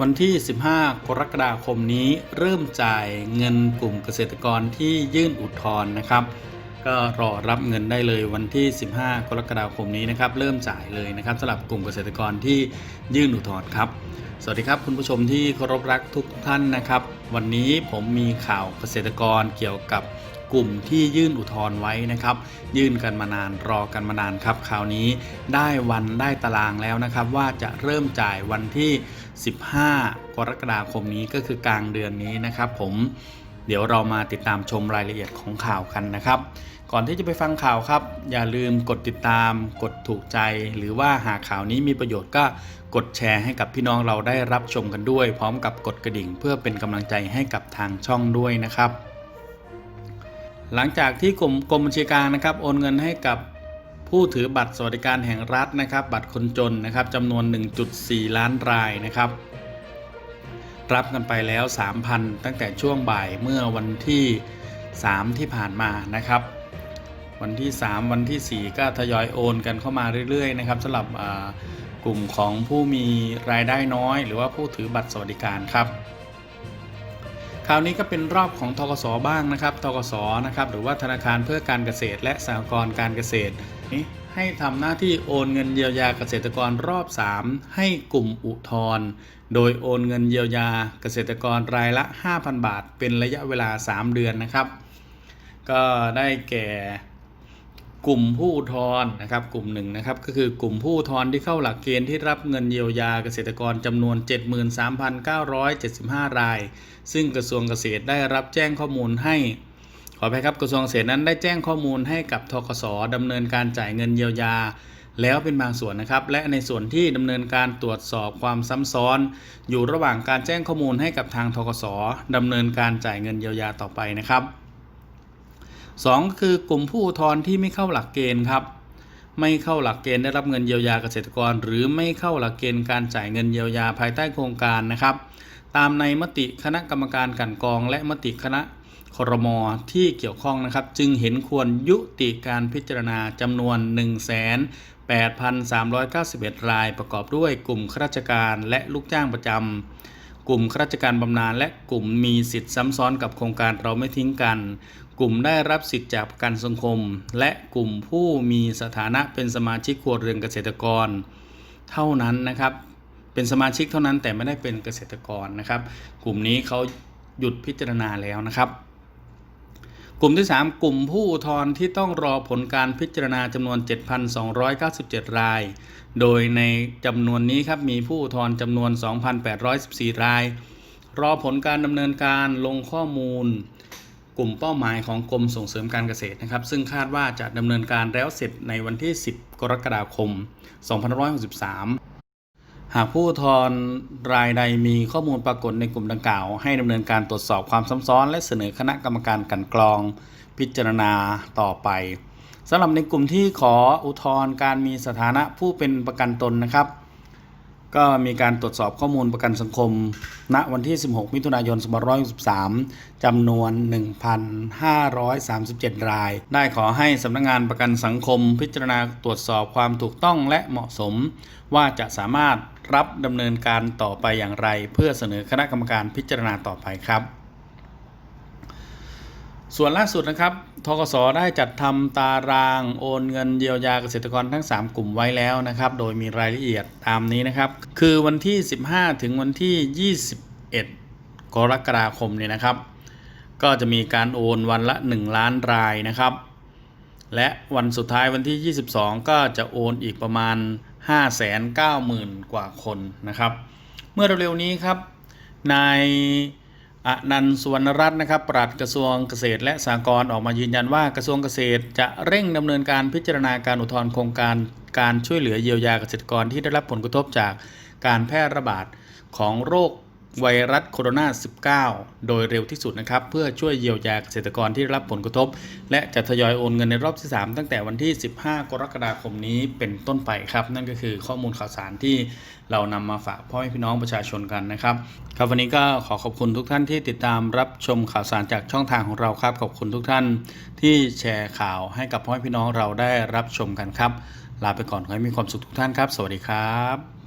วันที่ 15 กรกฎาคมนี้เริ่มจ่ายเงินกลุ่มเกษตรกรที่ยื่นอุทธรณ์นะครับ ก็รอรับเงินได้เลยวันที่ 15 กรกฎาคมนี้นะครับเริ่มจ่ายเลยนะครับสำหรับกลุ่มเกษตรกรที่ยื่นอุทธรณ์ครับ สวัสดีครับคุณผู้ชมที่เคารพรักทุกท่านนะครับ วันนี้ผมมีข่าวเกษตรกรเกี่ยวกับกลุ่มที่ยื่นอุทธรณ์ไว้นะครับ ยื่นกันมานานรอกันมานานครับคราวนี้ได้วันได้ตารางแล้วนะครับ ว่าจะเริ่มจ่ายวันที่ 15 กรกฎาคมนี้ก็คือกลางเดือนนี้นะครับ ผม เดี๋ยวเรามาติดตามชมรายละเอียดของข่าวกันนะครับ ก่อนที่จะไปฟังข่าวครับ อย่าลืมกดติดตาม กดถูกใจ หรือว่าหากข่าวนี้มีประโยชน์ก็กดแชร์ให้กับพี่น้องเราได้รับชมกันด้วย พร้อมกับกดกระดิ่ง เพื่อเป็นกำลังใจให้กับทางช่องด้วยนะครับ หลังจากที่กรมกรมบัญชีกลางนะครับโอนเงินให้กับผู้ถือบัตรสวัสดิการแห่งรัฐนะครับ บัตรคนจนนะครับจำนวน 1.4 ล้านรายนะครับ รับกันไปแล้ว 3,000 ตั้งแต่ช่วงบ่ายเมื่อวันที่ 3 ที่ผ่านมานะครับ วันที่ 3 วันที่ 4 ก็ทยอยโอนกันเข้ามาเรื่อยๆนะครับสำหรับกลุ่มของผู้มีรายได้น้อย หรือว่าผู้ถือบัตรสวัสดิการครับ คราวนี้ก็เป็นรอบของทกสบ้างนะครับทกสนะครับหรือว่าธนาคารเพื่อการเกษตร และสหกรณ์การเกษตรนี่ ให้ทำหน้าที่โอนเงินเยียวยาเกษตรกรรอบ 3 ให้กลุ่มอุทธรโดยโอนเงินเยียวยาเกษตรกรรายละ 5,000 บาท เป็นระยะเวลา 3 เดือนนะครับ ก็ได้แก่กลุ่มผู้อุทธรณ์นะครับกลุ่มหนึ่งนะครับก็คือกลุ่มผู้อุทธรณ์ที่เข้าหลักเกณฑ์ที่รับเงินเยียวยาเกษตรกรจำนวน 73,975 ราย ซึ่งกระทรวงเกษตรได้รับแจ้งข้อมูลให้ ขออภัยครับกระทรวงเกษตรนั้นได้แจ้งข้อมูลให้กับทกสดำเนินการจ่ายเงินเยียวยา แล้วเป็นบางส่วนนะครับ และในส่วนที่ดำเนินการตรวจสอบความซ้ำซ้อน อยู่ระหว่างการแจ้งข้อมูลให้กับทางทกสดำเนินการจ่ายเงินเยียวยาต่อไปนะครับ 2 คือกลุ่มผู้อุทธรณ์ที่ไม่เข้าหลักเกณฑ์ครับไม่เข้าหลักเกณฑ์ได้รับเงินเยียวยาเกษตรกร หรือไม่เข้าหลักเกณฑ์การจ่ายเงินเยียวยาภายใต้โครงการนะครับ ตามในมติคณะกรรมการกันกอง และมติคณะ ครมที่เกี่ยวข้องนะครับ จึงเห็นควรยุติการพิจารณาจำนวน1 8 3 9 1 รายประกอบด้วยกลุ่มข้าราชการและลูกจ้างประจำกลุ่มข้าราชการบำนาญและกลุ่มมีสิทธิ์ซ้ำซ้อนกับโครงการเราไม่ทิ้งกัน กลุ่มได้รับสิทธิ์จากประกันสังคม และกลุ่มผู้มีสถานะเป็นสมาชิกครัวเรือนเกษตรกร เท่านั้นนะครับเป็นสมาชิกเท่านั้นแต่ไม่ได้เป็นเกษตรกรนะครับ กลุ่มนี้เขาหยุดพิจารณาแล้วนะครับ กลุ่มที่ 3 กลุ่มผู้อุทธรณ์ที่ต้องรอผลการพิจารณาจำนวน 7,297 ราย โดยในจำนวนนี้ครับมีผู้อุทธรณ์จำนวน 2,814 ราย รอผลการดำเนินการลงข้อมูล กลุ่มเป้าหมายของกรมส่งเสริมการเกษตรนะครับ ซึ่งคาดว่าจะดำเนินการแล้วเสร็จในวันที่ 10 กรกฎาคม 2563 หากผู้อุทธรณ์รายใดมีข้อมูลปรากฏในกลุ่มดังกล่าว ให้ดำเนินการตรวจสอบความซ้ำซ้อน และเสนอคณะกรรมการกันกรอง พิจารณาต่อไปสำหรับในกลุ่มที่ขออุทธรณ์การมีสถานะผู้เป็นประกันตนนะครับ ก็มีการตรวจสอบข้อมูลประกันสังคม ณวันที่ 16 มิถุนายน 2563จำนวน 1,537 ราย ได้ขอให้สำนักงงานประกันสังคม พิจารณาตรวจสอบความถูกต้องและเหมาะสม ว่าจะสามารถ รับดำเนินการต่อไปอย่างไร เพื่อเสนอคณะกรรมการพิจารณาต่อไปครับ ส่วนล่าสุดนะครับทกสได้จัดทำตารางโอนเงินเยียวยาเกษตรกรทั้ง 3 กลุ่มไว้แล้วนะครับ โดยมีรายละเอียดตามนี้นะครับ คือวันที่ 15 ถึงวันที่ 21 กรกฎาคมเนี่ยนะครับ ก็จะมีการโอนวันละ 1 ล้านรายนะครับ และวันสุดท้ายวันที่ 22 ก็จะโอนอีกประมาณ 590,000 กว่าคนนะครับ เมื่อเร็วๆนี้ครับ นายอนันต์สุวรรณรัตน์นะครับปลัดกระทรวงเกษตรและสหกรณ์ออกมายืนยันว่ากระทรวงเกษตรจะเร่งดำเนินการพิจารณาการอุทธรณ์โครงการการช่วยเหลือเยียวยาเกษตรกรที่ได้รับผลกระทบจากการแพร่ระบาดของโรค ไวรัสโคโรนา 19 โดยเร็วที่สุดนะครับ เพื่อช่วยเยียวยาเกษตรกรที่รับผลกระทบ และจะทยอยโอนเงินในรอบที่ 3 ตั้งแต่วันที่ 15 กรกฎาคมนี้เป็นต้นไปครับ นั่นก็คือข้อมูลข่าวสารที่เรานำมาฝากพ่อแม่พี่น้องประชาชนกันนะครับ ครับวันนี้ก็ขอขอบคุณทุกท่านที่ติดตามรับชมข่าวสารจากช่องทางของเราครับ ขอบคุณทุกท่านที่แชร์ข่าวให้กับพ่อแม่พี่น้องเราได้รับชมกันครับ ลาไปก่อนขอให้มีความสุขทุกท่านครับ สวัสดีครับ